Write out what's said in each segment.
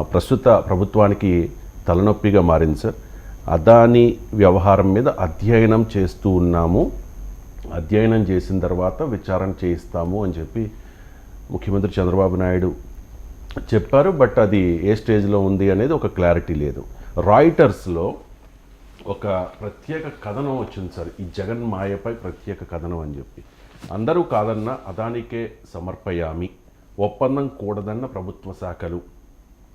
ప్రస్తుత ప్రభుత్వానికి తలనొప్పిగా మారింది సార్. అదాని వ్యవహారం మీద అధ్యయనం చేస్తూ ఉన్నాము. అధ్యయనం చేసిన తర్వాత విచారణ చేయిస్తాము అని చెప్పి ముఖ్యమంత్రి చంద్రబాబు నాయుడు చెప్పారు. బట్ అది ఏ స్టేజ్లో ఉంది అనేది ఒక క్లారిటీ లేదు. రాయిటర్స్లో ఒక ప్రత్యేక కథనం వచ్చింది సార్. ఈ జగన్ మాయపై ప్రత్యేక కథనం అని చెప్పి. అందరూ కాదన్న అదానికే సమర్పయామి. ఒప్పందం కూడదన్న ప్రభుత్వ శాఖలు.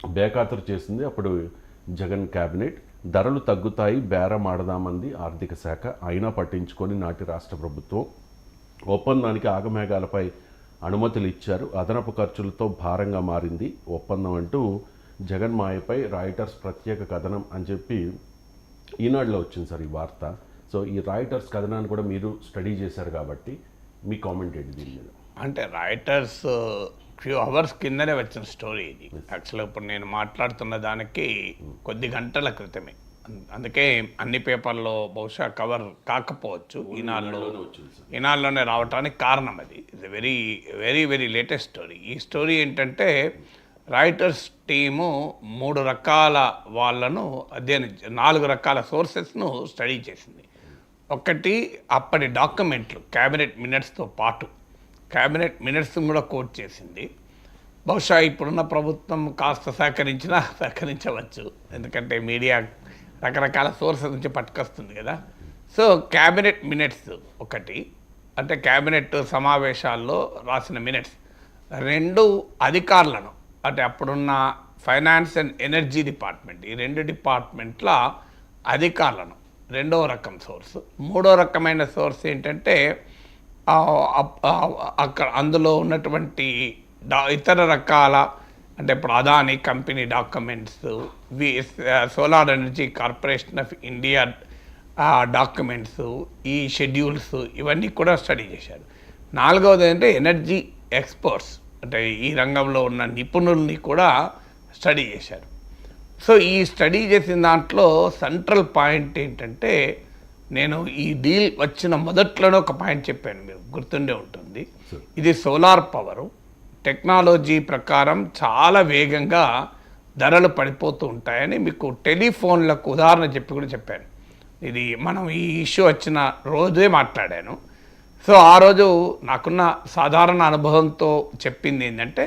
బేఖాతరు చేసింది. అప్పుడు జగన్ క్యాబినెట్. ధరలు తగ్గుతాయి బేరం ఆడదామంది ఆర్థిక శాఖ అయినా పట్టించుకొని నాటి రాష్ట్ర ప్రభుత్వం. ఒప్పందానికి ఆగమేఘాలపై అనుమతులు ఇచ్చారు. అదనపు ఖర్చులతో భారంగా మారింది ఒప్పందం అంటూ జగన్ మాయపై రాయిటర్స్ ప్రత్యేక కథనం అని చెప్పి ఈనాడులో వచ్చింది సార్ ఈ వార్త. సో ఈ రాయిటర్స్ కథనాన్ని కూడా మీరు స్టడీ చేశారు కాబట్టి మీ కామెంట్ ఏంటి దీని మీద? అంటే రైటర్స్ ఫ్యూ అవర్స్ కిందనే వచ్చిన స్టోరీ ఇది. యాక్చువల్గా ఇప్పుడు నేను మాట్లాడుతున్న దానికి కొద్ది గంటల క్రితమే. అందుకే అన్ని పేపర్లో బహుశా కవర్ కాకపోవచ్చు. ఈనాడులో ఈనాడులోనే రావడానికి కారణం అది. ఇది very very very latest story ఈ స్టోరీ ఏంటంటే రైటర్స్ టీము మూడు రకాల వాళ్ళను అధ్యయనం నాలుగు రకాల సోర్సెస్ను స్టడీ చేసింది. ఒకటి అప్పటి డాక్యుమెంట్లు క్యాబినెట్ మినిట్స్తో పాటు. క్యాబినెట్ మినిట్స్ కూడా కోట్ చేసింది. బహుశా ఇప్పుడున్న ప్రభుత్వం కాస్త సహకరించినా సహకరించవచ్చు. ఎందుకంటే మీడియా రకరకాల సోర్సెస్ నుంచి పట్టుకొస్తుంది కదా. సో క్యాబినెట్ మినిట్స్ ఒకటి అంటే క్యాబినెట్ సమావేశాల్లో రాసిన మినిట్స్. రెండు అధికారులను అంటే అప్పుడున్న ఫైనాన్స్ అండ్ ఎనర్జీ డిపార్ట్మెంట్ ఈ రెండు డిపార్ట్మెంట్ల అధికారులను రెండో రకం సోర్స్. మూడో రకమైన సోర్స్ ఏంటంటే అక్కడ అందులో ఉన్నటువంటి డా ఇతర రకాల అంటే ఇప్పుడు Adani company documents we solar energy corporation of India documents ఈ షెడ్యూల్స్ ఇవన్నీ కూడా స్టడీ చేశారు. నాలుగవది ఏంటంటే ఎనర్జీ ఎక్స్పర్ట్స్ అంటే ఈ రంగంలో ఉన్న నిపుణుల్ని కూడా స్టడీ చేశారు. సో ఈ స్టడీ చేసిన దాంట్లో సెంట్రల్ పాయింట్ ఏంటంటే నేను ఈ డీల్ వచ్చిన మొదట్లోనే ఒక పాయింట్ చెప్పాను మీరు గుర్తుండే ఉంటుంది. ఇది సోలార్ పవరు. టెక్నాలజీ ప్రకారం చాలా వేగంగా ధరలు పడిపోతూ ఉంటాయని మీకు టెలిఫోన్లకు ఉదాహరణ చెప్పి కూడా చెప్పాను. ఇది మనం ఈ ఇష్యూ వచ్చిన రోజే మాట్లాడాను. సో ఆ రోజు నాకున్న సాధారణ అనుభవంతో చెప్పింది ఏంటంటే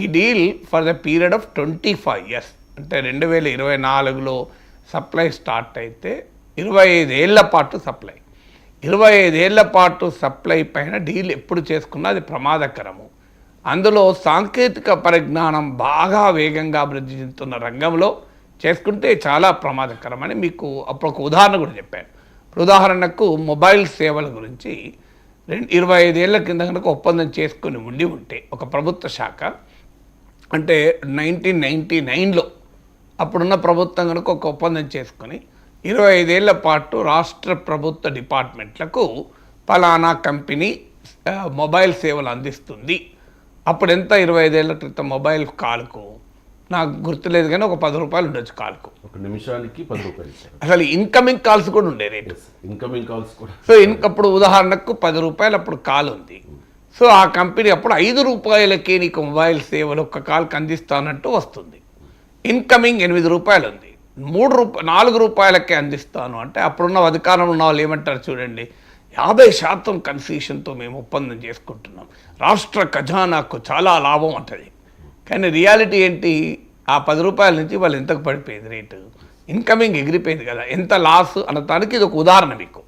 ఈ deal for the period of twenty five years అంటే రెండు వేల ఇరవై నాలుగులో సప్లై స్టార్ట్ అయితే ఇరవై ఐదేళ్ళ పాటు సప్లై. ఇరవై ఐదేళ్ళ పాటు సప్లై పైన డీల్ ఎప్పుడు చేసుకున్నా అది ప్రమాదకరము. అందులో సాంకేతిక పరిజ్ఞానం బాగా వేగంగా అభివృద్ధి చెందుతున్న రంగంలో చేసుకుంటే చాలా ప్రమాదకరమని మీకు అప్పుడు ఒక ఉదాహరణ కూడా చెప్పాను. ఇప్పుడు ఉదాహరణకు మొబైల్ సేవల గురించి రెండు ఇరవై ఐదేళ్ళ కింద కనుక ఒప్పందం చేసుకుని ఉండి ఉంటే ఒక ప్రభుత్వ శాఖ అంటే నైన్టీన్ నైంటీ నైన్లో అప్పుడున్న ప్రభుత్వం కనుక ఒక ఒప్పందం చేసుకొని ఇరవై ఐదేళ్ళ పాటు రాష్ట్ర ప్రభుత్వ డిపార్ట్మెంట్లకు ఫలానా కంపెనీ మొబైల్ సేవలు అందిస్తుంది. అప్పుడు ఎంత ఇరవై ఐదేళ్ళ క్రితం మొబైల్ కాల్కు? నాకు గుర్తులేదు కానీ ఒక పది రూపాయలు ఉండొచ్చు కాల్కు. ఒక నిమిషానికి పది రూపాయలు అసలు ఇన్కమింగ్ కాల్స్ కూడా ఉండే రేటు. ఇన్కమింగ్ కాల్స్ కూడా. సో ఇంక అప్పుడు ఉదాహరణకు పది రూపాయలు అప్పుడు కాల్ ఉంది. సో ఆ కంపెనీ అప్పుడు ఐదు రూపాయలకే నీకు మొబైల్ సేవలు ఒక్క కాల్కి అందిస్తానంటూ వస్తుంది. ఇన్కమింగ్ ఎనిమిది రూపాయలు ఉంది. మూడు రూప నాలుగు రూపాయలకే అందిస్తాను. అంటే అప్పుడున్న అధికారంలో ఉన్న వాళ్ళు ఏమంటారు చూడండి యాభై శాతం కన్సెషన్తో మేము ఒప్పందం చేసుకుంటున్నాం. రాష్ట్ర ఖజానాకు చాలా లాభం ఉంటుంది కానీ రియాలిటీ ఏంటి? ఆ పది రూపాయల నుంచి వాళ్ళు ఎంతకు పడిపోయింది రేటు? ఇన్కమింగ్ ఎగిరిపోయింది కదా. ఎంత లాస్ అనటానికి ఇది ఒక ఉదాహరణ మీకు.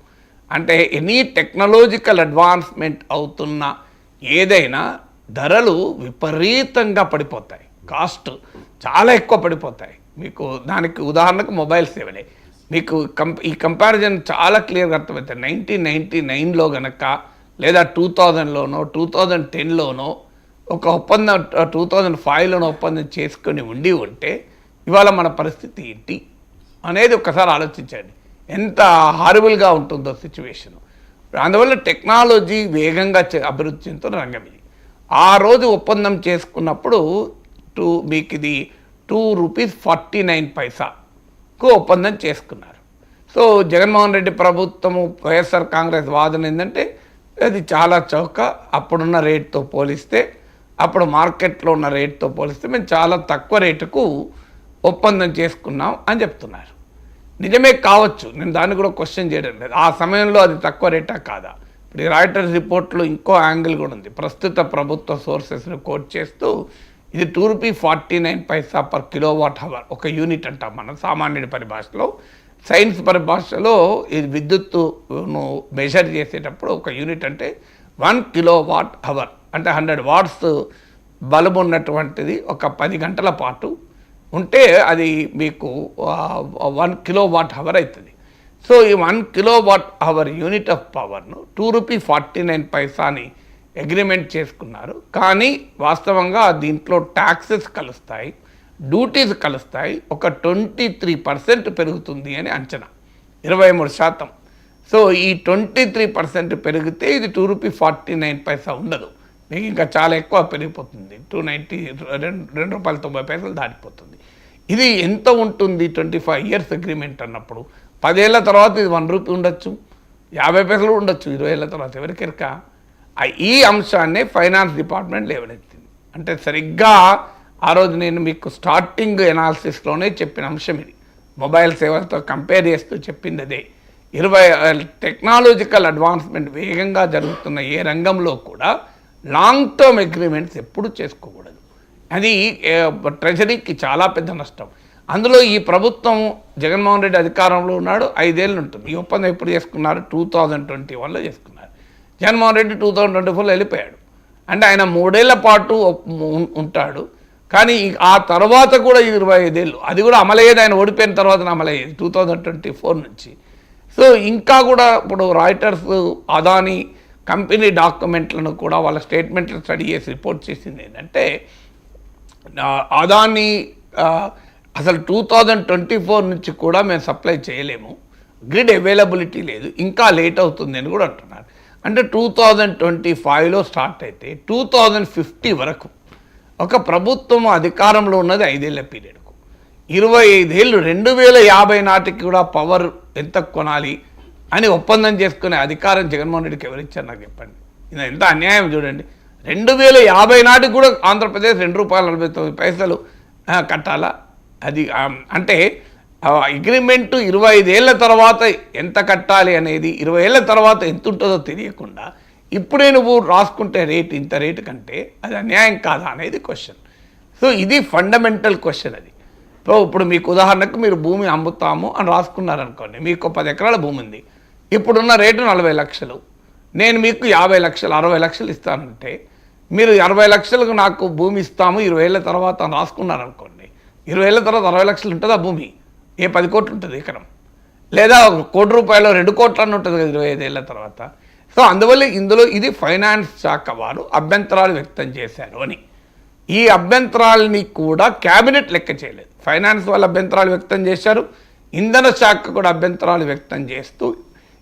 అంటే ఎనీ టెక్నాలజికల్ అడ్వాన్స్మెంట్ అవుతున్న ఏదైనా ధరలు విపరీతంగా పడిపోతాయి. కాస్ట్ చాలా ఎక్కువ పడిపోతాయి. మీకు దానికి ఉదాహరణకు మొబైల్ సేవలే. మీకు కంప్ ఈ కంపారిజన్ చాలా క్లియర్గా అర్థమవుతుంది నైన్టీన్ నైన్టీ నైన్లో గనక లేదా టూ థౌజండ్లోనో టూ థౌజండ్ టెన్లోనో ఒక ఒప్పందం టూ థౌజండ్ ఫైవ్లోనో ఒప్పందం చేసుకొని ఉండి ఉంటే ఇవాళ మన పరిస్థితి ఏంటి అనేది ఒకసారి ఆలోచించండి. ఎంత హారబుల్గా ఉంటుందో సిచ్యువేషను అందువల్ల టెక్నాలజీ వేగంగా అభివృద్ధి చెందుతున్న రంగం ఇది. ఆ రోజు ఒప్పందం చేసుకున్నప్పుడు టూ మీకు ఇది టూ రూపీస్ ఫార్టీ నైన్ పైసాకు ఒప్పందం చేసుకున్నారు. సో జగన్మోహన్ రెడ్డి ప్రభుత్వము వైఎస్ఆర్ కాంగ్రెస్ వాదన ఏంటంటే అది చాలా చౌక అప్పుడున్న రేట్తో పోలిస్తే అప్పుడు మార్కెట్లో ఉన్న రేటుతో పోలిస్తే మేము చాలా తక్కువ రేటుకు ఒప్పందం చేసుకున్నాం అని చెప్తున్నారు. నిజమే కావచ్చు నేను దాన్ని కూడా క్వశ్చన్ చేయడం లేదు. ఆ సమయంలో అది తక్కువ రేటా కాదా? ఇప్పుడు ఈ రాయిటర్స్ రిపోర్ట్లో ఇంకో యాంగిల్ కూడా ఉంది. ప్రస్తుత ప్రభుత్వ సోర్సెస్ను కోట్ చేస్తూ ఇది two rupee forty nine paisa per kilowatt hour ఒక యూనిట్ అంటాం మనం సామాన్యుడి పరిభాషలో. సైన్స్ పరిభాషలో ఇది విద్యుత్తును మెజర్ చేసేటప్పుడు ఒక యూనిట్ అంటే వన్ కిలో వాట్ హవర్ అంటే హండ్రెడ్ వాట్స్ బల్బు ఉన్నటువంటిది ఒక పది గంటల పాటు ఉంటే అది మీకు వన్ కిలో వాట్ హవర్ అవుతుంది సో ఈ one kilowatt hour unit of పవర్ను two rupee forty nine పైసాని అగ్రిమెంట్ చేసుకున్నారు. కానీ వాస్తవంగా దీంట్లో ట్యాక్సెస్ కలుస్తాయి డ్యూటీస్ కలుస్తాయి ఒక ట్వంటీ త్రీ పర్సెంట్ పెరుగుతుంది అని అంచనా. ఇరవై మూడు శాతం. సో ఈ ట్వంటీ త్రీ పర్సెంట్ పెరిగితే ఇది two rupee forty nine paisa ఉండదు. మీకు ఇంకా చాలా ఎక్కువ పెరిగిపోతుంది. టూ నైంటీ రెండు రెండు రూపాయల తొంభై పైసలు దాటిపోతుంది. ఇది ఎంత ఉంటుంది ట్వంటీ ఫైవ్ ఇయర్స్ అగ్రిమెంట్ అన్నప్పుడు? పదేళ్ళ తర్వాత ఇది వన్ రూపీ ఉండొచ్చు. యాభై పైసలు ఉండొచ్చు. ఇరవై ఏళ్ళ తర్వాత ఎవరికెరక? ఈ అంశాన్ని ఫైనాన్స్ డిపార్ట్మెంట్ లేవనెత్తింది. అంటే సరిగ్గా ఆ రోజు నేను మీకు స్టార్టింగ్ ఎనాలిసిస్లోనే చెప్పిన అంశం ఇది. మొబైల్ సేవలతో కంపేర్ చేస్తూ చెప్పింది అదే ఇరవై టెక్నాలజికల్ అడ్వాన్స్మెంట్ వేగంగా జరుగుతున్న ఏ రంగంలో కూడా లాంగ్ టర్మ్ అగ్రిమెంట్స్ ఎప్పుడు చేసుకోకూడదు. అది ట్రెజరీకి చాలా పెద్ద నష్టం. అందులో ఈ ప్రభుత్వం జగన్మోహన్ రెడ్డి అధికారంలో ఉన్నాడు ఐదేళ్ళు ఉంటుంది. ఈ ఒప్పందం ఎప్పుడు చేసుకున్నారు? టూ థౌజండ్ ట్వంటీ వన్లో చేసుకున్నారు. Jaganmohan Reddy two thousand twenty ఫోర్లో వెళ్ళిపోయాడు. అంటే ఆయన మూడేళ్ళ పాటు ఉంటాడు. కానీ ఆ తర్వాత కూడా ఇరవై ఐదేళ్ళు అది కూడా అమలయ్యేది ఆయన ఓడిపోయిన తర్వాత అమలయ్యేది టూ థౌజండ్ ట్వంటీ ఫోర్ నుంచి. సో ఇంకా కూడా ఇప్పుడు రాయిటర్స్ అదాని కంపెనీ డాక్యుమెంట్లను కూడా వాళ్ళ స్టేట్మెంట్లు స్టడీ చేసి రిపోర్ట్ చేసింది ఏంటంటే ఆ, అదాని అసలు టూ థౌజండ్ ట్వంటీ ఫోర్ నుంచి కూడా మేము సప్లై చేయలేము. గ్రిడ్ అవైలబిలిటీ లేదు. ఇంకా లేట్ అవుతుంది అని కూడా అంటున్నారు. అంటే టూ థౌజండ్ ట్వంటీ ఫైవ్లో స్టార్ట్ అయితే టూ థౌజండ్ ఫిఫ్టీ వరకు ఒక ప్రభుత్వం అధికారంలో ఉన్నది ఐదేళ్ళ పీరియడ్కు. ఇరవై ఐదేళ్ళు రెండు వేల యాభై నాటికి కూడా పవర్ ఎంత కొనాలి అని ఒప్పందం చేసుకునే అధికారం జగన్మోహన్ రెడ్డికి ఎవరిచ్చారు నాకు చెప్పండి. ఇది ఎంత అన్యాయం చూడండి. రెండు వేల యాభై నాటికి కూడా ఆంధ్రప్రదేశ్ రెండు రూపాయల నలభై తొమ్మిది పైసలు కట్టాలా? అది అంటే అగ్రిమెంటు ఇరవై ఐదేళ్ళ తర్వాత ఎంత కట్టాలి అనేది ఇరవై ఏళ్ళ తర్వాత ఎంత ఉంటుందో తెలియకుండా ఇప్పుడే నువ్వు రాసుకుంటే రేటు ఇంత రేటు కంటే అది అన్యాయం కాదా అనేది క్వశ్చన్ సో ఇది ఫండమెంటల్ క్వశ్చన్ అది. సో ఇప్పుడు మీకు ఉదాహరణకు మీరు భూమి అమ్ముతాము అని రాసుకున్నారనుకోండి మీకు పది ఎకరాల భూమి ఉంది. ఇప్పుడున్న రేటు నలభై లక్షలు. నేను మీకు యాభై లక్షలు అరవై లక్షలు ఇస్తానంటే మీరు అరవై లక్షలకు నాకు భూమి ఇస్తాము ఇరవై ఏళ్ళ తర్వాత రాసుకున్నారనుకోండి ఇరవై ఏళ్ళ తర్వాత అరవై లక్షలు ఉంటుందా భూమి? ఏ పది కోట్లు ఉంటుంది ఎకరం? లేదా ఒక కోటి రూపాయలు రెండు కోట్లు అని ఉంటుంది ఇరవై ఐదేళ్ళ తర్వాత. సో అందువల్ల ఇందులో ఇది ఫైనాన్స్ శాఖ వారు అభ్యంతరాలు వ్యక్తం చేశారు అని. ఈ అభ్యంతరాలని కూడా క్యాబినెట్ లెక్క చేయలేదు. ఫైనాన్స్ వాళ్ళు అభ్యంతరాలు వ్యక్తం చేశారు. ఇంధన శాఖ కూడా అభ్యంతరాలు వ్యక్తం చేస్తూ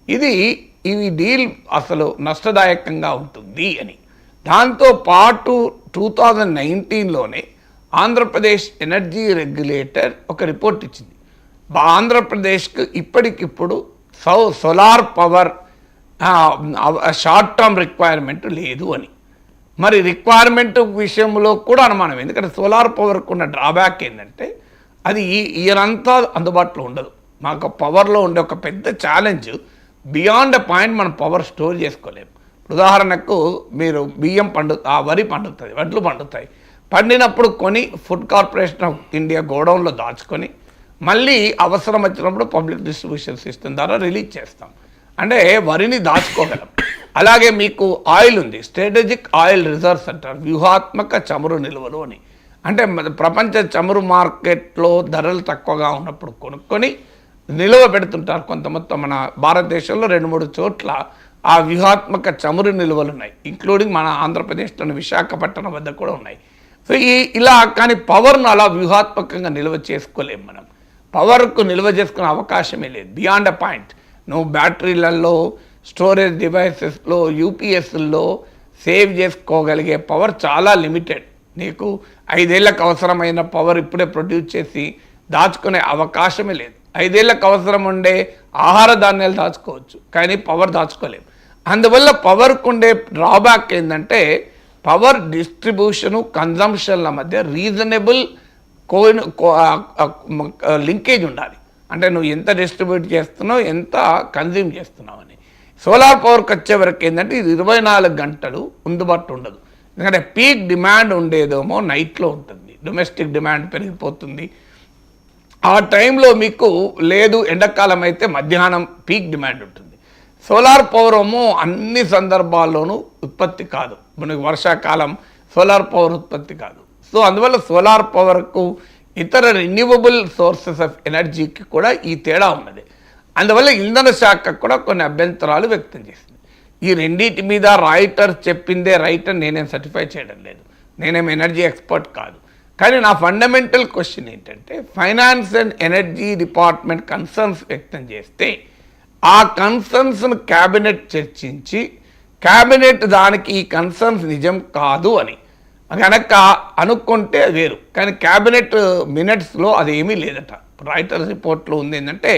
ఇది ఈ డీల్ అసలు నష్టదాయకంగా ఉంటుంది అని. దాంతో పాటు టూ థౌజండ్ నైన్టీన్లోనే ఆంధ్రప్రదేశ్ ఎనర్జీ రెగ్యులేటర్ ఒక రిపోర్ట్ ఇచ్చింది. ఆంధ్రప్రదేశ్కు ఇప్పటికిప్పుడు so solar power short term requirement లేదు అని. మరి రిక్వైర్మెంట్ విషయంలో కూడా అనుమానం. ఎందుకంటే సోలార్ పవర్కు ఉన్న డ్రాబ్యాక్ ఏంటంటే అది ఈ ఇయర్ అంతా అందుబాటులో ఉండదు. మాకు పవర్లో ఉండే ఒక పెద్ద ఛాలెంజ్ బియాండ్ ఎ పాయింట్ మనం పవర్ స్టోర్ చేసుకోలేము. ఉదాహరణకు మీరు బియ్యం పండు ఆ వరి పండుతుంది వడ్లు పండుతాయి. పండినప్పుడు కొని ఫుడ్ కార్పొరేషన్ ఆఫ్ ఇండియా గోడౌన్లో దాచుకొని మళ్ళీ అవసరం వచ్చినప్పుడు పబ్లిక్ డిస్ట్రిబ్యూషన్ సిస్టమ్ ద్వారా రిలీజ్ చేస్తాం. అంటే వరిని దాచుకోగలం. అలాగే మీకు ఆయిల్ ఉంది. స్ట్రాటజిక్ ఆయిల్ రిజర్వ్స్ అంటారు వ్యూహాత్మక చమురు నిల్వలు అని. అంటే ప్రపంచ చమురు మార్కెట్లో ధరలు తక్కువగా ఉన్నప్పుడు కొనుక్కొని నిల్వ పెడుతుంటారు కొంత మొత్తం మన భారతదేశంలో రెండు మూడు చోట్ల ఆ వ్యూహాత్మక చమురు నిల్వలు ఉన్నాయి. ఇంక్లూడింగ్ మన ఆంధ్రప్రదేశ్లోని విశాఖపట్నం వద్ద కూడా ఉన్నాయి. సో ఈ ఇలా కానీ పవర్ను అలా వ్యూహాత్మకంగా నిల్వ చేసుకోలేము మనం. పవర్కు నిల్వ చేసుకునే అవకాశమే లేదు. బియాండ్ అ పాయింట్ నువ్వు బ్యాటరీలలో స్టోరేజ్ డివైసెస్లో యూపీఎస్లో సేవ్ చేసుకోగలిగే పవర్ చాలా లిమిటెడ్ నీకు ఐదేళ్ళకు అవసరమైన పవర్ ఇప్పుడే ప్రొడ్యూస్ చేసి దాచుకునే అవకాశమే లేదు. ఐదేళ్ళకు అవసరం ఉండే ఆహార ధాన్యాలు దాచుకోవచ్చు కానీ పవర్ దాచుకోలేము అందువల్ల పవర్కు ఉండే డ్రాబ్యాక్ ఏంటంటే పవర్ డిస్ట్రిబ్యూషను కన్జంప్షన్ల మధ్య రీజనబుల్ కో లింకేజ్ ఉండాలి. అంటే నువ్వు ఎంత డిస్ట్రిబ్యూట్ చేస్తున్నావు ఎంత కన్జ్యూమ్ చేస్తున్నావు అని. సోలార్ పవర్కి వచ్చే వరకు ఏంటంటే ఇది ఇరవై నాలుగు గంటలు అందుబాటు ఉండదు. ఎందుకంటే పీక్ డిమాండ్ ఉండేదేమో నైట్లో ఉంటుంది. డొమెస్టిక్ డిమాండ్ పెరిగిపోతుంది. ఆ టైంలో మీకు లేదు ఎండాకాలం అయితే మధ్యాహ్నం పీక్ డిమాండ్ ఉంటుంది. సోలార్ పవర్ ఏమో అన్ని సందర్భాల్లోనూ ఉత్పత్తి కాదు. మనకి వర్షాకాలం సోలార్ పవర్ ఉత్పత్తి కాదు. సో అందువల్ల సోలార్ పవర్కు ఇతర రెన్యూవబుల్ సోర్సెస్ ఆఫ్ ఎనర్జీకి కూడా ఈ తేడా ఉన్నది. అందువల్ల ఇంధన శాఖ కూడా కొన్ని అభ్యంతరాలు వ్యక్తం చేసింది. ఈ రెండింటి మీద రైటర్ చెప్పిందే రైట్ అని నేనేం సర్టిఫై చేయడం లేదు. నేనేం ఎనర్జీ ఎక్స్పర్ట్ కాదు. కానీ నా ఫండమెంటల్ క్వశ్చన్ ఏంటంటే finance and energy department concerns వ్యక్తం చేస్తే ఆ కన్సర్న్స్ను క్యాబినెట్ చర్చించి క్యాబినెట్ దానికి ఈ కన్సర్న్స్ నిజం కాదు అని కనుక అనుకుంటే అది వేరు. కానీ క్యాబినెట్ మినిట్స్లో అది ఏమీ లేదట. రైటర్ రిపోర్ట్లో ఉంది ఏంటంటే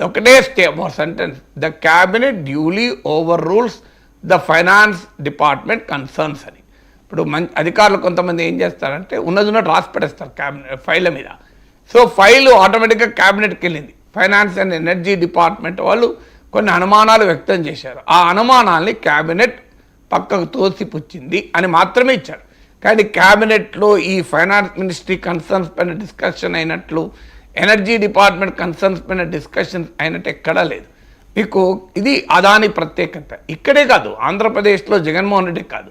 ఒకటే stay sentence the cabinet duly overrules the finance department concerns అని. ఇప్పుడు మంచి అధికారులు కొంతమంది ఏం చేస్తారంటే ఉన్నది ఉన్నట్టు రాసి పెడేస్తారు క్యాబినెట్ ఫైళ్ళ మీద. సో ఫైల్ ఆటోమేటిక్గా క్యాబినెట్కి వెళ్ళింది. ఫైనాన్స్ అండ్ ఎనర్జీ డిపార్ట్మెంట్ వాళ్ళు కొన్ని అనుమానాలు వ్యక్తం చేశారు. ఆ అనుమానాల్ని క్యాబినెట్ పక్కకు తోసిపుచ్చింది అని మాత్రమే ఇచ్చారు కానీ క్యాబినెట్లో ఈ ఫైనాన్స్ మినిస్ట్రీ కన్సర్న్స్ పైన డిస్కషన్ అయినట్లు ఎనర్జీ డిపార్ట్మెంట్ కన్సర్న్స్ పైన డిస్కషన్ అయినట్టు ఎక్కడా లేదు. మీకు ఇది అదాని ప్రత్యేకత. ఇక్కడే కాదు ఆంధ్రప్రదేశ్లో జగన్మోహన్ రెడ్డి కాదు.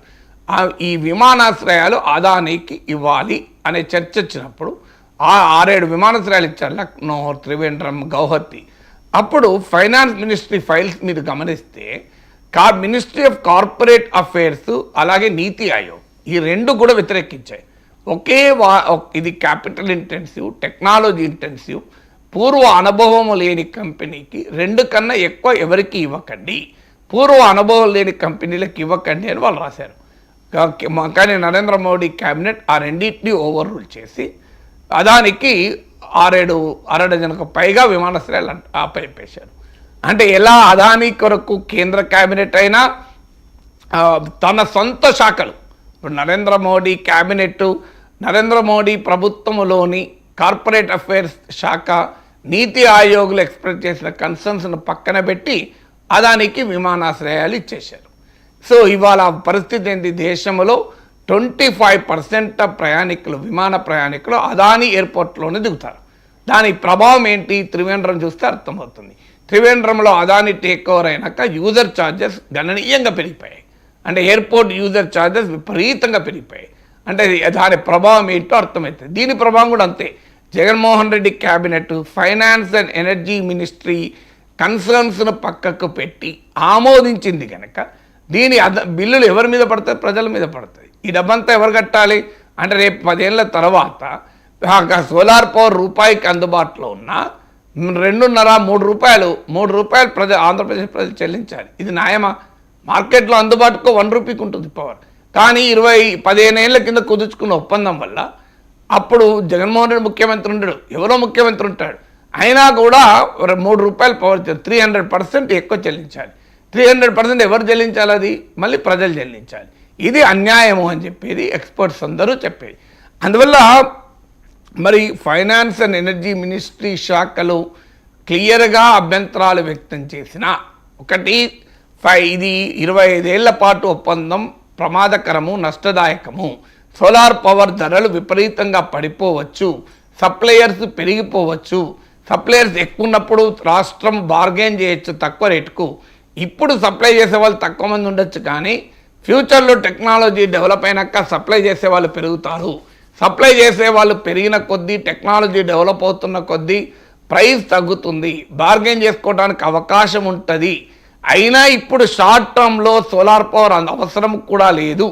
ఈ విమానాశ్రయాలు అదానికి ఇవ్వాలి అనే చర్చ వచ్చినప్పుడు ఆ ఆరేడు విమానాశ్రయాలు ఇచ్చారు లక్నో త్రివేంద్రం గౌహతి. అప్పుడు ఫైనాన్స్ మినిస్ట్రీ ఫైల్స్ మీరు గమనిస్తే కా మినిస్ట్రీ ఆఫ్ కార్పొరేట్ అఫైర్స్ అలాగే నీతి ఆయోగ్ ఈ రెండు కూడా వ్యతిరేకించాయి. ఒకే వా ఇది క్యాపిటల్ ఇంటెన్సివ్ టెక్నాలజీ ఇంటెన్సివ్ పూర్వ అనుభవం లేని కంపెనీకి రెండు కన్నా ఎక్కువ ఎవరికి ఇవ్వకండి. పూర్వ అనుభవం లేని కంపెనీలకు ఇవ్వకండి అని వాళ్ళు రాశారు. కానీ నరేంద్ర మోడీ క్యాబినెట్ ఆ రెండింటినీ ఓవర్ రూల్ చేసి అదానికి ఆరేడు అరడజనకు పైగా విమానాశ్రయాలు ఆపేపేశారు. అంటే ఎలా అదాని కొరకు కేంద్ర క్యాబినెట్ అయినా తన సొంత శాఖలు ఇప్పుడు నరేంద్ర మోడీ క్యాబినెట్ నరేంద్ర మోడీ ప్రభుత్వంలోని కార్పొరేట్ అఫైర్స్ శాఖ నీతి ఆయోగులు ఎక్స్ప్రెస్ చేసిన కన్సర్న్స్ను పక్కన పెట్టి అదానికి విమానాశ్రయాలు ఇచ్చేశారు. సో ఇవాళ పరిస్థితి ఏంటి దేశంలో ట్వంటీ ఫైవ్ పర్సెంట్ ప్రయాణికులు విమాన ప్రయాణికులు అదాని ఎయిర్పోర్ట్లోనే దిగుతారు. దాని ప్రభావం ఏంటి? త్రివేంద్రం చూస్తే అర్థమవుతుంది. త్రివేంద్రంలో అదాని టేక్ ఓవర్ అయినాక యూజర్ ఛార్జెస్ గణనీయంగా పెరిగిపోయాయి. అంటే ఎయిర్పోర్ట్ యూజర్ ఛార్జెస్ విపరీతంగా పెరిగిపోయాయి. అంటే దాని ప్రభావం ఏంటో అర్థమవుతుంది. దీని ప్రభావం కూడా అంతే. Jaganmohan Reddy cabinet finance and energy ministry కన్సర్న్స్ను పక్కకు పెట్టి ఆమోదించింది కనుక దీని అద బిల్లులు ఎవరి మీద పడతాయి? ప్రజల మీద పడతాయి. ఈ డబ్బంతా ఎవరు కట్టాలి? అంటే రేపు పదేళ్ళ తర్వాత సోలార్ పవర్ రూపాయికి అందుబాటులో ఉన్న రెండున్నర మూడు రూపాయలు మూడు రూపాయలు ప్రజ ఆంధ్రప్రదేశ్ ప్రజలు చెల్లించాలి. ఇది న్యాయమా? మార్కెట్లో అందుబాటుకు వన్ రూపీకి ఉంటుంది పవర్. కానీ ఇరవై పదిహేను ఏళ్ళ కింద కుదుర్చుకున్న ఒప్పందం వల్ల అప్పుడు జగన్మోహన్ రెడ్డి ముఖ్యమంత్రి ఉండడు. ఎవరో ముఖ్యమంత్రి ఉంటాడు. అయినా కూడా మూడు రూపాయలు పవర్ త్రీ హండ్రెడ్ పర్సెంట్ ఎక్కువ చెల్లించాలి. త్రీ హండ్రెడ్ పర్సెంట్ ఎవరు చెల్లించాలి అది? మళ్ళీ ప్రజలు చెల్లించాలి. ఇది అన్యాయము అని చెప్పేది ఎక్స్పర్ట్స్ అందరూ చెప్పేది. అందువల్ల మరి ఫైనాన్స్ అండ్ ఎనర్జీ మినిస్ట్రీ శాఖలు క్లియర్గా అభ్యంతరాలు వ్యక్తం చేసిన ఒకటి ఇది ఇరవై ఐదేళ్ళ పాటు ఒప్పందం ప్రమాదకరము నష్టదాయకము. సోలార్ పవర్ ధరలు విపరీతంగా పడిపోవచ్చు. సప్లయర్స్ పెరిగిపోవచ్చు. సప్లయర్స్ ఎక్కువ ఉన్నప్పుడు రాష్ట్రం బార్గెన్ చేయొచ్చు తక్కువ రేటుకు. ఇప్పుడు సప్లై చేసే వాళ్ళు తక్కువ మంది ఉండొచ్చు కానీ ఫ్యూచర్లో టెక్నాలజీ డెవలప్ అయినాక సప్లై చేసే వాళ్ళు పెరుగుతారు. సప్లై చేసే వాళ్ళు పెరిగిన కొద్దీ టెక్నాలజీ డెవలప్ అవుతున్న కొద్దీ ప్రైస్ తగ్గుతుంది. బార్గెన్ చేసుకోవడానికి అవకాశం ఉంటుంది. అయినా ఇప్పుడు షార్ట్ టర్మ్లో సోలార్ పవర్ అవసరం కూడా లేదు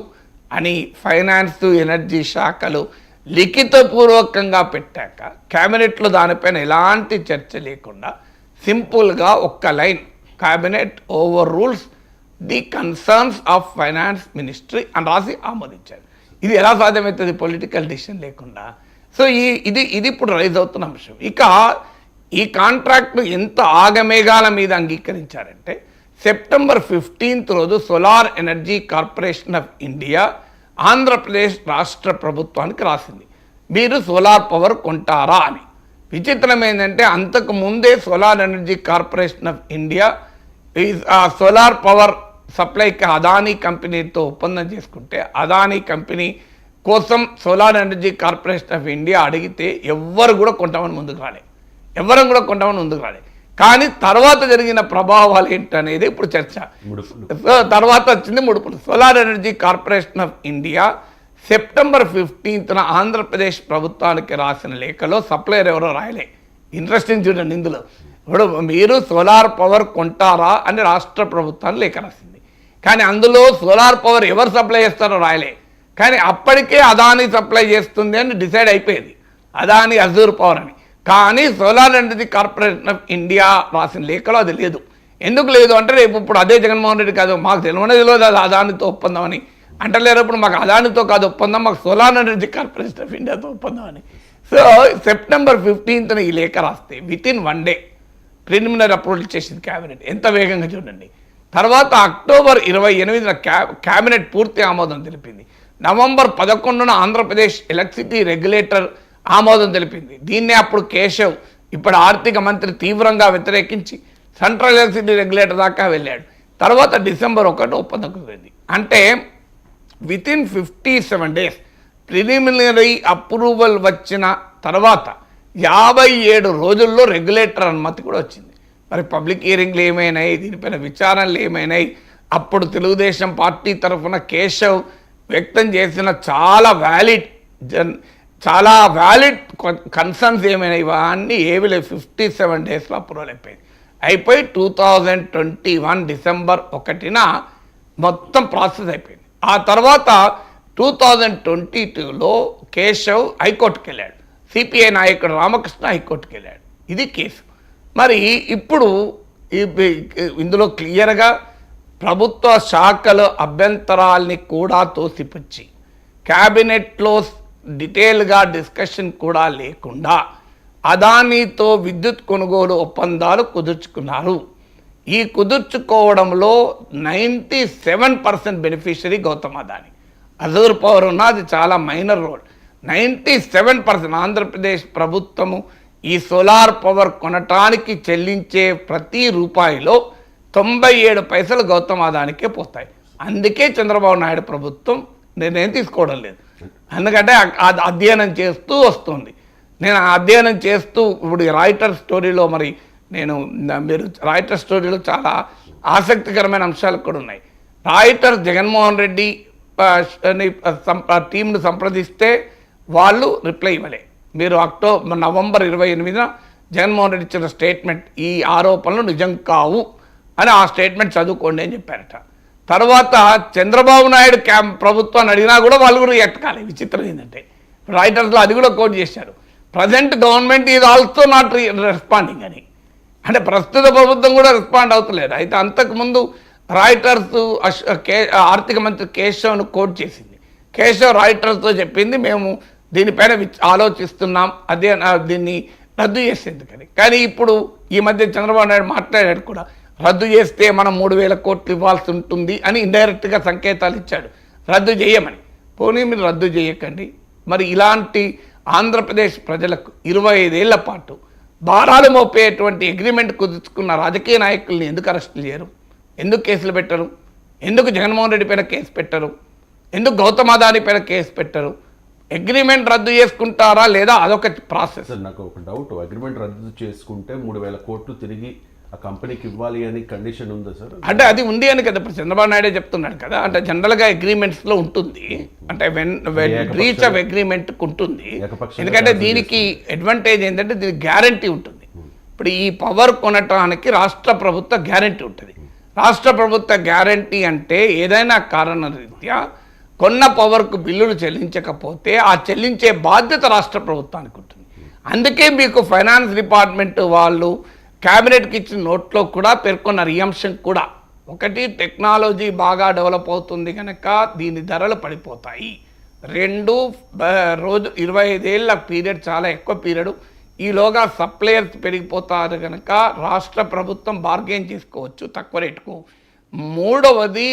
అని ఫైనాన్స్ ఎనర్జీ శాఖలు లిఖితపూర్వకంగా పెట్టాక క్యాబినెట్లో దానిపైన ఎలాంటి చర్చ లేకుండా సింపుల్గా ఒక్క line cabinet overrules the concerns of finance ministry అని రాసి ఆమోదించారు. ఇది ఎలా సాధ్యమవుతుంది? పొలిటికల్ డిసిషన్ లేకుండా. సో ఈ ఇది ఇది ఇప్పుడు రైజ్ అవుతున్న అంశం. ఇక ఈ కాంట్రాక్ట్ ఎంత ఆగమేఘాల మీద అంగీకరించారంటే సెప్టెంబర్ ఫిఫ్టీన్త్ రోజు solar energy corporation of India Andhra Pradesh రాష్ట్ర ప్రభుత్వానికి రాసింది. మీరు సోలార్ పవర్ కొంటారా అని. విచిత్రం ఏంటంటే అంతకు ముందే solar energy corporation of India ఆ సోలార్ పవర్ సప్లైకి అదానీ కంపెనీతో ఒప్పందం చేసుకుంటే అదానీ కంపెనీ కోసం solar energy corporation of India అడిగితే ఎవ్వరు కూడా కొంటామని ముందుకు రాలే. ఎవ్వరం కూడా కొంటామని ముందుకు రాలే. కానీ తర్వాత జరిగిన ప్రభావాలు ఏంటనేది ఇప్పుడు చర్చ. తర్వాత వచ్చింది ముడుపులు. Solar energy corporation of India September ఫిఫ్టీన్త్న Andhra Pradesh ప్రభుత్వానికి రాసిన లేఖలో సప్లయర్ ఎవరో రాయలే. ఇంట్రెస్టింగ్ చూడండి ఇందులో. ఇప్పుడు మీరు సోలార్ పవర్ కొంటారా అని రాష్ట్ర ప్రభుత్వాన్ని లేఖ రాసింది. కానీ అందులో సోలార్ పవర్ ఎవరు సప్లై చేస్తారో రాయలే. కానీ అప్పటికే అదాని సప్లై చేస్తుంది అని డిసైడ్ అయిపోయింది. అదాని అజూర్ పవర్ అని. కానీ solar energy corporation of India రాసిన లేఖలో అది లేదు. ఎందుకు లేదు అంటే రేపు ఇప్పుడు అదే జగన్మోహన్ రెడ్డి కాదు మాకు తెలియనే తెలియదు అది అదానితో ఒప్పందం అని. అంటలేరు ఇప్పుడు మాకు అదానితో కాదు ఒప్పందం మాకు సోలార్ ఎనర్జీ కార్పొరేషన్ ఆఫ్ ఇండియాతో ఒప్పందం అని. సో సెప్టెంబర్ ఫిఫ్టీన్త్న ఈ లేఖ రాస్తే within one day preliminary approval చేసింది క్యాబినెట్. ఎంత వేగంగా చూడండి. తర్వాత అక్టోబర్ ఇరవై ఎనిమిదిన క్యా క్యాబినెట్ పూర్తి ఆమోదం తెలిపింది. నవంబర్ పదకొండున ఆంధ్రప్రదేశ్ ఎలక్ట్రిసిటీ రెగ్యులేటర్ ఆమోదం తెలిపింది. దీన్నే అప్పుడు కేశవ్ ఇప్పుడు ఆర్థిక మంత్రి తీవ్రంగా వ్యతిరేకించి సెంట్రల్ ఎలక్ట్రిసిటీ రెగ్యులేటర్ దాకా వెళ్ళాడు. తర్వాత డిసెంబర్ ఒకటి ఒప్పందం కుదిరింది. అంటే within fifty seven days preliminary approval వచ్చిన తర్వాత యాభై ఏడు రోజుల్లో రెగ్యులేటర్ అనుమతి కూడా వచ్చింది. మరి పబ్లిక్ హియరింగ్లు ఏమైనాయి? దీనిపైన విచారణలు ఏమైనాయి? అప్పుడు తెలుగుదేశం పార్టీ తరఫున కేశవ్ వ్యక్తం చేసిన చాలా వ్యాలిడ్ జన్ చాలా వ్యాలిడ్ కన్సర్న్స్ ఏమైనా ఇవన్నీ ఏవి లేవు. ఫిఫ్టీ సెవెన్ డేస్లో అప్రూవల్ అయిపోయింది. అయిపోయి two thousand twenty one December ఒకటిన మొత్తం ప్రాసెస్ అయిపోయింది. ఆ తర్వాత టూ థౌజండ్ ట్వంటీ టూలో కేశవ్ హైకోర్టుకి వెళ్ళాడు. సిపిఐ నాయకుడు రామకృష్ణ హైకోర్టుకి వెళ్ళాడు. ఇది కేసు. మరి ఇప్పుడు ఇందులో క్లియర్గా ప్రభుత్వ శాఖల అభ్యంతరాల్ని కూడా తోసిపుచ్చి క్యాబినెట్లో డీటెయిల్గా డిస్కషన్ కూడా లేకుండా అదానీతో విద్యుత్ కొనుగోలు ఒప్పందాలు కుదుర్చుకున్నారు. ఈ కుదుర్చుకోవడంలో ninety seven percent beneficiary Gautam Adani. Azure power ఉన్న అది చాలా minor role. Ninety seven percent Andhra Pradesh ప్రభుత్వము ఈ సోలార్ పవర్ కొనటానికి చెల్లించే ప్రతి రూపాయిలో తొంభై ఏడు పైసలు గౌతమ్ అదానికే పోతాయి. అందుకే చంద్రబాబు నాయుడు ప్రభుత్వం నిర్ణయం తీసుకోవడం లేదు. ఎందుకంటే అధ్యయనం చేస్తూ వస్తుంది. నేను ఆ అధ్యయనం చేస్తూ ఇప్పుడు రాయిటర్ స్టోరీలో మరి నేను మీరు రాయిటర్ స్టోరీలో చాలా ఆసక్తికరమైన అంశాలు కూడా ఉన్నాయి. రాయిటర్ జగన్మోహన్ రెడ్డి సం- ఆ, టీంను సంప్రదిస్తే వాళ్ళు రిప్లై ఇవ్వలే. మీరు అక్టోబర్ నవంబర్ ఇరవై ఎనిమిదిన జగన్మోహన్ రెడ్డి ఇచ్చిన స్టేట్మెంట్ ఈ ఆరోపణలు నిజం కావు అని ఆ స్టేట్మెంట్ చదువుకోండి అని చెప్పారట. తర్వాత చంద్రబాబు నాయుడు క్యాంప్ ప్రభుత్వాన్ని అడిగినా కూడా వాళ్ళు కూడా ఎత్తకాలి విచిత్రం ఏంటంటే. రైటర్స్లో అది కూడా కోట్ చేశారు. Present government is also not responding అని. అంటే ప్రస్తుత ప్రభుత్వం కూడా రెస్పాండ్ అవుతలేదు. అయితే అంతకుముందు రాయిటర్స్ అశ్ కే ఆర్థిక మంత్రి కేశవ్ను కోట్ చేసింది. కేశవ్ రాయిటర్స్తో చెప్పింది మేము దీనిపైన ఆలోచిస్తున్నాం. అదే దీన్ని రద్దు చేసేందుకని. కానీ ఇప్పుడు ఈ మధ్య చంద్రబాబు నాయుడు మాట్లాడాడు కూడా. రద్దు చేస్తే మనం మూడు వేల కోట్లు ఇవ్వాల్సి ఉంటుంది అని ఇండైరెక్ట్గా సంకేతాలు ఇచ్చాడు. రద్దు చేయమని. పోనీ మీరు రద్దు చేయకండి. మరి ఇలాంటి ఆంధ్రప్రదేశ్ ప్రజలకు ఇరవై ఐదేళ్ళ పాటు భారాలు మోపేటువంటి అగ్రిమెంట్ కుదుర్చుకున్న రాజకీయ నాయకుల్ని ఎందుకు అరెస్ట్ చేయరు? ఎందుకు కేసులు పెట్టరు? ఎందుకు జగన్మోహన్ రెడ్డి పైన కేసు పెట్టరు? ఎందుకు గౌతమ్ అదాని పైన కేసు పెట్టరు? అగ్రిమెంట్ రద్దు చేసుకుంటారా లేదా అదొక ప్రాసెస్ నాకు ఒక డౌట్ అగ్రిమెంట్ రద్దు చేసుకుంటే మూడు వేల కోట్లు తిరిగి ఆ కంపెనీకి ఇవ్వాలి అని కండిషన్ ఉందా సార్? అంటే అది ఉంది అని కదా ఇప్పుడు చంద్రబాబు నాయుడే చెప్తున్నాడు కదా అంటే జనరల్గా అగ్రిమెంట్స్లో ఉంటుంది. అంటే వెన్ రీచ్ ఆఫ్ అగ్రిమెంట్ ఉంటుంది. ఎందుకంటే దీనికి అడ్వాంటేజ్ ఏంటంటే దీనికి గ్యారంటీ ఉంటుంది. ఇప్పుడు ఈ పవర్ కొనటానికి రాష్ట్ర ప్రభుత్వ గ్యారంటీ ఉంటుంది. రాష్ట్ర ప్రభుత్వ గ్యారంటీ అంటే ఏదైనా కారణ రీత్యా కొన్న పవర్కు బిల్లులు చెల్లించకపోతే ఆ చెల్లించే బాధ్యత రాష్ట్ర ప్రభుత్వానికి ఉంటుంది. అందుకే మీకు ఫైనాన్స్ డిపార్ట్మెంట్ వాళ్ళు క్యాబినెట్కి ఇచ్చిన నోట్లో కూడా పేర్కొన్నారు. ఈ అంశం కూడా. ఒకటి టెక్నాలజీ బాగా డెవలప్ అవుతుంది కనుక దీని ధరలు పడిపోతాయి. రెండు బ- రోజు ఇరవై ఐదేళ్ళ పీరియడ్ చాలా ఎక్కువ పీరియడ్. ఈలోగా సప్లయర్స్ పెరిగిపోతారు కనుక రాష్ట్ర ప్రభుత్వం బార్గెన్ చేసుకోవచ్చు తక్కువ రేటుకు. మూడవది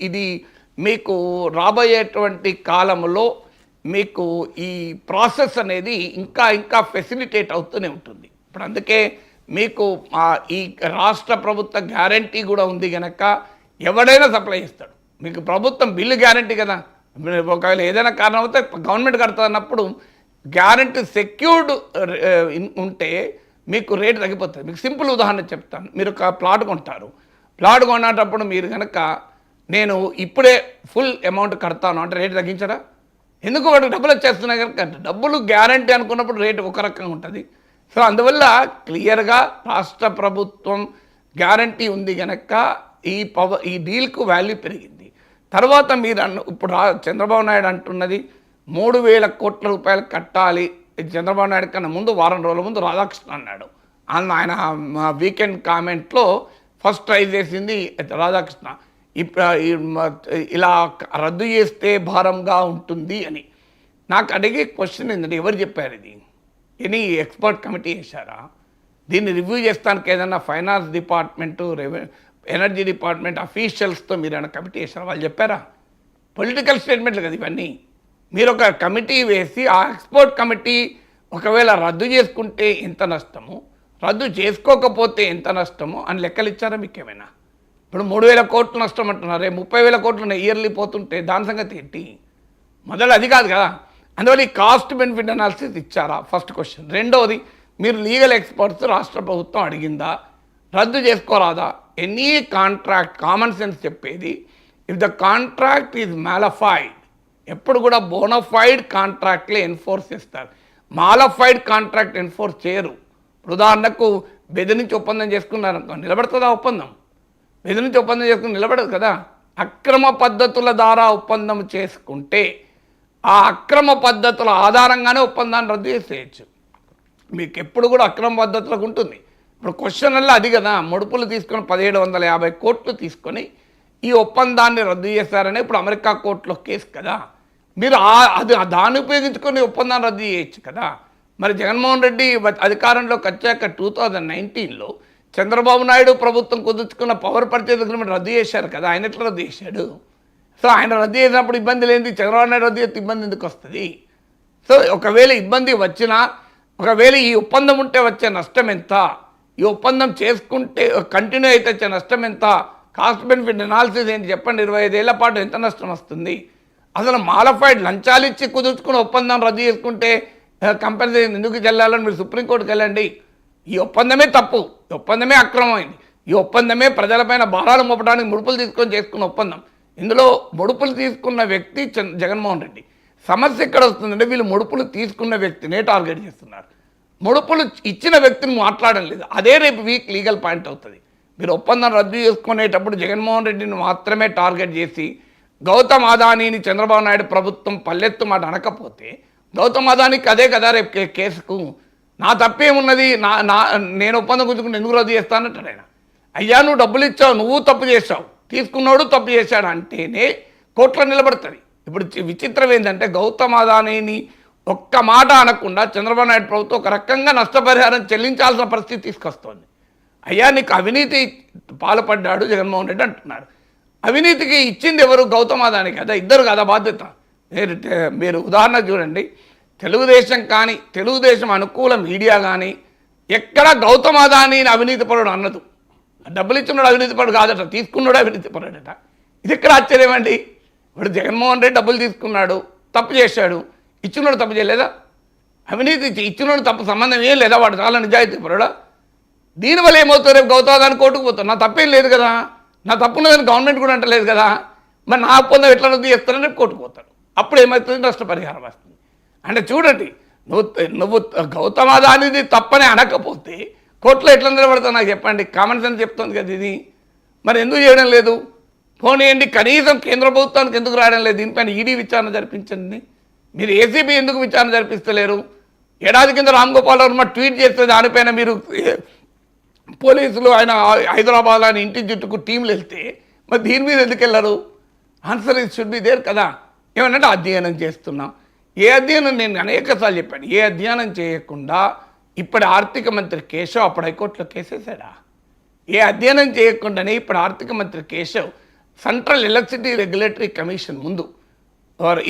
ఇది మీకు రాబోయేటువంటి కాలంలో మీకు ఈ ప్రాసెస్ అనేది ఇంకా ఇంకా ఫెసిలిటేట్ అవుతూనే ఉంటుంది. ఇప్పుడు అందుకే మీకు ఈ రాష్ట్ర ప్రభుత్వ గ్యారంటీ కూడా ఉంది కనుక ఎవడైనా సప్లై చేస్తాడు. మీకు ప్రభుత్వం బిల్లు గ్యారంటీ కదా. ఒకవేళ ఏదైనా కారణం అయితే గవర్నమెంట్ కడుతుంది అన్నప్పుడు గ్యారంటీ సెక్యూర్డ్ ఉంటే మీకు రేటు తగ్గిపోతుంది. మీకు సింపుల్ ఉదాహరణ చెప్తాను. మీరు ఒక ప్లాట్ కొంటారు. ప్లాట్ కొనేటప్పుడు మీరు కనుక నేను ఇప్పుడే ఫుల్ అమౌంట్ కడతాను. అంటే రేటు తగ్గించరా? ఎందుకు వాడికి డబ్బులు వచ్చేస్తున్నాయి కనుక డబ్బులు గ్యారంటీ అనుకున్నప్పుడు రేటు ఒక రకంగా ఉంటుంది. సో అందువల్ల క్లియర్గా రాష్ట్ర ప్రభుత్వం గ్యారంటీ ఉంది కనుక ఈ పవర్ ఈ డీల్కు వాల్యూ పెరిగింది. తర్వాత మీరు అన్న ఇప్పుడు చంద్రబాబు నాయుడు అంటున్నది మూడు వేల కోట్ల రూపాయలు కట్టాలి. చంద్రబాబు నాయుడు కన్నా ముందు వారం రోజుల ముందు రాధాకృష్ణ అన్నాడు. అన్న ఆయన వీకెండ్ కామెంట్లో ఫస్ట్ ట్రై చేసింది రాధాకృష్ణ. ఇప్పుడు ఇలా రద్దు చేస్తే భారంగా ఉంటుంది అని. నాకు అడిగే క్వశ్చన్ ఏంటంటే ఎవరు చెప్పారు ఇది? ఎనీ ఎక్స్పర్ట్ కమిటీ వేశారా దీన్ని రివ్యూ చేస్తానికి ఏదైనా ఫైనాన్స్ డిపార్ట్మెంటు రెవె ఎనర్జీ డిపార్ట్మెంట్ అఫీషియల్స్తో మీరు ఏమైనా కమిటీ వేశారా వాళ్ళు చెప్పారా? పొలిటికల్ స్టేట్మెంట్లు కదా ఇవన్నీ. మీరు ఒక కమిటీ వేసి ఆ ఎక్స్పోర్ట్ కమిటీ ఒకవేళ రద్దు చేసుకుంటే ఎంత నష్టము? రద్దు చేసుకోకపోతే ఎంత నష్టము? అని లెక్కలు ఇచ్చారా మీకు ఏమైనా ఇప్పుడు మూడు వేల కోట్లు నష్టం అంటున్నారు. ముప్పై వేల కోట్లు ఇయర్లీ పోతుంటే దాని సంగతి ఏంటి? మొదలు అది కాదు కదా. అందువల్ల ఈ కాస్ట్ బెనిఫిట్ అనాలిసిస్ ఇచ్చారా? ఫస్ట్ క్వశ్చన్ రెండవది మీరు లీగల్ ఎక్స్పర్ట్స్ రాష్ట్ర ప్రభుత్వం అడిగిందా? రద్దు చేసుకోరాదా? ఎనీ కాంట్రాక్ట్ కామన్ సెన్స్ చెప్పేది if the contract is malafide ఎప్పుడు కూడా బోనఫైడ్ కాంట్రాక్ట్లే ఎన్ఫోర్స్ చేస్తారు. మాలఫైడ్ కాంట్రాక్ట్ ఎన్ఫోర్స్ చేయరు. ఉదాహరణకు బెదిరించి ఒప్పందం చేసుకున్నారనుకో నిలబడుతుందా ఒప్పందం? బెదిరించి ఒప్పందం చేసుకుని నిలబడదు కదా? అక్రమ పద్ధతుల ద్వారా ఒప్పందం చేసుకుంటే ఆ అక్రమ పద్ధతుల ఆధారంగానే ఒప్పందాన్ని రద్దు చేసేయచ్చు. మీకు ఎప్పుడు కూడా అక్రమ పద్ధతులకు ఉంటుంది. ఇప్పుడు క్వశ్చన్ అలా అది కదా ముడుపులు తీసుకొని పదిహేడు వందల యాభై కోట్లు తీసుకొని ఈ ఒప్పందాన్ని రద్దు చేశారని ఇప్పుడు అమెరికా కోర్టులో కేసు కదా. మీరు ఆ- అది దాన్ని ఉపయోగించుకొని ఒప్పందాన్ని రద్దు చేయొచ్చు కదా. మరి జగన్మోహన్ రెడ్డి అధికారంలోకి వచ్చాక టూ థౌజండ్ నైన్టీన్లో చంద్రబాబు నాయుడు ప్రభుత్వం కుదుర్చుకున్న పవర్ పర్చేజ్ అగ్రిమెంట్ రద్దు చేశారు కదా ఆయన ఎట్లా రద్దు చేశాడు? సో ఆయన రద్దు చేసినప్పుడు ఇబ్బంది లేనిది చంద్రబాబు నాయుడు రద్దు చేస్తే ఇబ్బంది ఎందుకు వస్తుంది? సో ఒకవేళ ఇబ్బంది వచ్చినా ఒకవేళ ఈ ఒప్పందం ఉంటే వచ్చే నష్టం ఎంత? ఈ ఒప్పందం చేసుకుంటే కంటిన్యూ అయితే వచ్చే నష్టం ఎంత? కాస్ట్ బెనిఫిట్ అనాలిసిస్ ఏంటి చెప్పండి? ఇరవై ఐదేళ్ళ పాటు ఎంత నష్టం వస్తుంది? అసలు మాలఫైడ్ లంచాలు ఇచ్చి కుదుర్చుకుని ఒప్పందం రద్దు చేసుకుంటే కంపెనీ ఎందుకు చెల్లాలని మీరు సుప్రీంకోర్టుకి వెళ్ళండి. ఈ ఒప్పందమే తప్పు. ఈ ఒప్పందమే అక్రమమైంది. ఈ ఒప్పందమే ప్రజలపైన భారాలు మోపడానికి ముడుపులు తీసుకొని చేసుకున్న ఒప్పందం. ఇందులో ముడుపులు తీసుకున్న వ్యక్తి జగన్మోహన్ రెడ్డి. సమస్య ఎక్కడ వస్తుందంటే వీళ్ళు ముడుపులు తీసుకున్న వ్యక్తినే టార్గెట్ చేస్తున్నారు. ముడుపులు ఇచ్చిన వ్యక్తిని మాట్లాడడం లేదు. అదే రేపు వీక్ లీగల్ పాయింట్ అవుతుంది. మీరు ఒప్పందం రద్దు చేసుకునేటప్పుడు జగన్మోహన్ రెడ్డిని మాత్రమే టార్గెట్ చేసి గౌతమ్ అదానీని చంద్రబాబు నాయుడు ప్రభుత్వం పల్లెత్తు మాట అనకపోతే గౌతమ్ అదానికి అదే కదా రేపు కేసుకు. నా తప్పేమున్నది? నా నా నేను ఒప్పందం గుర్తుకుని ఎందుకు రద్దు చేస్తానంటాడు ఆయన. అయ్యా నువ్వు డబ్బులు ఇచ్చావు నువ్వు తప్పు చేసావు తీసుకున్నాడు తప్పు చేశాడు అంటేనే కోర్టులో నిలబడుతుంది. ఇప్పుడు విచిత్రం ఏంటంటే గౌతమ్ అదానీని ఒక్క మాట అనకుండా చంద్రబాబు నాయుడు ప్రభుత్వం ఒక రకంగా నష్టపరిహారం చెల్లించాల్సిన పరిస్థితి తీసుకొస్తోంది. అయ్యా నీకు అవినీతి పాల్పడ్డాడు జగన్మోహన్ రెడ్డి అంటున్నారు. అవినీతికి ఇచ్చింది ఎవరు? గౌతమ్ అదాని కదా ఇద్దరు కదా బాధ్యత. మీరు మీరు ఉదాహరణ చూడండి. తెలుగుదేశం కానీ తెలుగుదేశం అనుకూల మీడియా కానీ ఎక్కడ గౌతమ్ అదానీని అవినీతి పరుడు అన్నదు డబ్బులు ఇచ్చున్నాడు అవినీతి పరుడు కాదట తీసుకున్నాడు అవినీతి పరుడట. ఇది ఎక్కడ ఆశ్చర్యం అండి? ఇప్పుడు జగన్మోహన్ రెడ్డి డబ్బులు తీసుకున్నాడు తప్పు చేశాడు. ఇచ్చినోడు తప్పు చేయలేదా అవినీతి ఇచ్చినోడు తప్పు సంబంధం ఏం లేదా? వాడు చాలా నిజాయితీ పరుడా? దీనివల్ల ఏమవుతుంది రేపు గౌతాదాన్ని కోర్టుకు పోతాను నా తప్పేం లేదు కదా? నా తప్పున్నదని గవర్నమెంట్ కూడా అంటలేదు కదా? మరి నా ఒప్పందం ఎట్లా రద్దు చేస్తారని రేపు కోర్టుకు పోతాడు. అప్పుడు ఏమవుతుంది? నష్టపరిహారం వస్తుంది. అంటే చూడండి నువ్వు నువ్వు గౌతమ దానిది తప్పని అనకపోతే కోర్టులో ఎట్లా నిలబడతా నాకు చెప్పండి. కామన్ సెన్స్ చెప్తుంది కదా ఇది. మరి ఎందుకు చేయడం లేదు? పోనీయండి కనీసం కేంద్ర ప్రభుత్వానికి ఎందుకు రావడం లేదు? దీనిపైన ఈడీ విచారణ జరిపించండి. మీరు ఏసీబీ ఎందుకు విచారణ జరిపిస్తలేరు? ఏడాది కింద రామ్ గోపాల్ వర్మ ట్వీట్ చేస్తే దానిపైన మీరు పోలీసులు ఆయన హైదరాబాద్ ఆయన ఇంటి జుట్టుకు టీంలు వెళ్తే మరి దీని మీద ఎందుకు వెళ్ళరు? Answer is should be there కదా. ఏమనంటే అధ్యయనం చేస్తున్నాం. ఏ అధ్యయనం నేను అనేకసార్లు చెప్పాను. ఏ అధ్యయనం చేయకుండా ఇప్పుడు ఆర్థిక మంత్రి కేశవ్ అప్పుడు హైకోర్టులో కేసేశాడా? ఏ అధ్యయనం చేయకుండానే ఇప్పుడు ఆర్థిక మంత్రి Keshav central electricity regulatory commission ముందు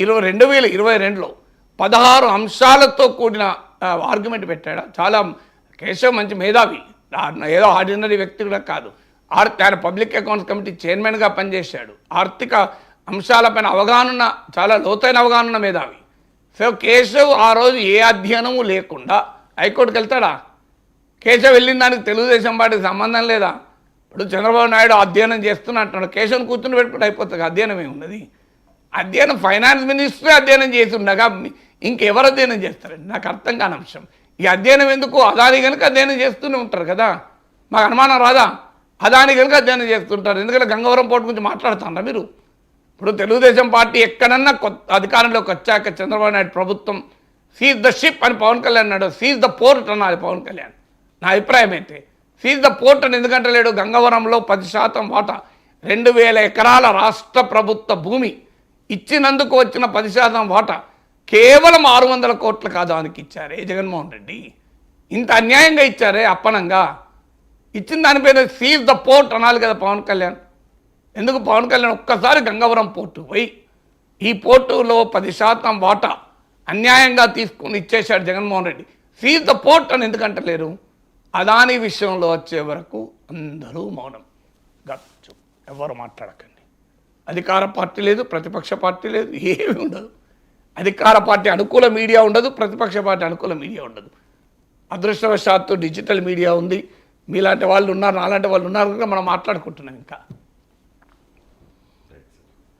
ఇరవై రెండు వేల ఇరవై రెండులో పదహారు అంశాలతో కూడిన ఆర్గ్యుమెంట్ పెట్టాడు? చాలా కేశవ్ మంచి మేధావి. ఏదో ఆర్డినరీ వ్యక్తి కూడా కాదు. ఆర్ ఆయన పబ్లిక్ అకౌంట్స్ కమిటీ చైర్మన్గా పనిచేశాడు. ఆర్థిక అంశాలపైన అవగాహన చాలా లోతైన అవగాహన మేధావి. సో కేశవ్ ఆ రోజు ఏ అధ్యయనము లేకుండా హైకోర్టుకి వెళ్తాడా? కేశవ్ వెళ్ళిన దానికి తెలుగుదేశం పార్టీకి సంబంధం లేదా? ఇప్పుడు చంద్రబాబు నాయుడు అధ్యయనం చేస్తున్నట్టున్నాడు కేశవ్ని కూర్చుని పెట్టుకుంటే అయిపోతుంది. అధ్యయనం ఏమున్నది అధ్యయనం ఫైనాన్స్ మినిస్టరే అధ్యయనం చేసి ఉండగా ఇంకెవరు అధ్యయనం చేస్తారండి? నాకు అర్థం కాని అంశం. ఈ అధ్యయనం ఎందుకు? అదాని కనుక అధ్యయనం చేస్తూనే ఉంటారు కదా? మాకు అనుమానం రాదా? అదాని కనుక అధ్యయనం చేస్తుంటారు. ఎందుకంటే గంగవరం పోర్టు గురించి మాట్లాడుతున్నారా మీరు? ఇప్పుడు తెలుగుదేశం పార్టీ ఎక్కడన్నా కొత్త అధికారంలోకి వచ్చాక చంద్రబాబు నాయుడు ప్రభుత్వం సీజ్ ద షిప్ అని పవన్ కళ్యాణ్ అన్నాడు. సీజ్ ద పోర్ట్ అన్నాడు పవన్ కళ్యాణ్. నా అభిప్రాయం అయితే సీజ్ ద పోర్ట్ అని ఎందుకంటే లేడు గంగవరంలో పది శాతం వాటా. రెండు వేల ఎకరాల రాష్ట్ర ప్రభుత్వ భూమి ఇచ్చినందుకు వచ్చిన పది శాతం వాటా. కేవలం ఆరు వందల కోట్లు కాదు ఆయనకి ఇచ్చారే జగన్మోహన్ రెడ్డి. ఇంత అన్యాయంగా ఇచ్చారే అప్పనంగా. ఇచ్చిన దానిపైన సీజ్ ద పోర్ట్ అనాలి కదా పవన్ కళ్యాణ్. ఎందుకు పవన్ కళ్యాణ్ ఒక్కసారి గంగవరం పోర్టు పోయి ఈ పోర్టులో పది శాతం వాటా అన్యాయంగా తీసుకుని ఇచ్చేశాడు Jaganmohan Reddy. Seize the port అని ఎందుకంటలేరు? అదాని విషయంలో వచ్చే వరకు అందరూ మౌనం. గచ్చు ఎవరు మాట్లాడకండి. అధికార పార్టీ లేదు ప్రతిపక్ష పార్టీ లేదు ఏమీ ఉండదు. అధికార పార్టీ అనుకూల మీడియా ఉండదు ప్రతిపక్ష పార్టీ అనుకూల మీడియా ఉండదు. అదృష్టవశాత్తు డిజిటల్ మీడియా ఉంది. మీలాంటి వాళ్ళు ఉన్నారు నాలాంటి వాళ్ళు ఉన్నారు కనుక మనం మాట్లాడుకుంటున్నాం ఇంకా.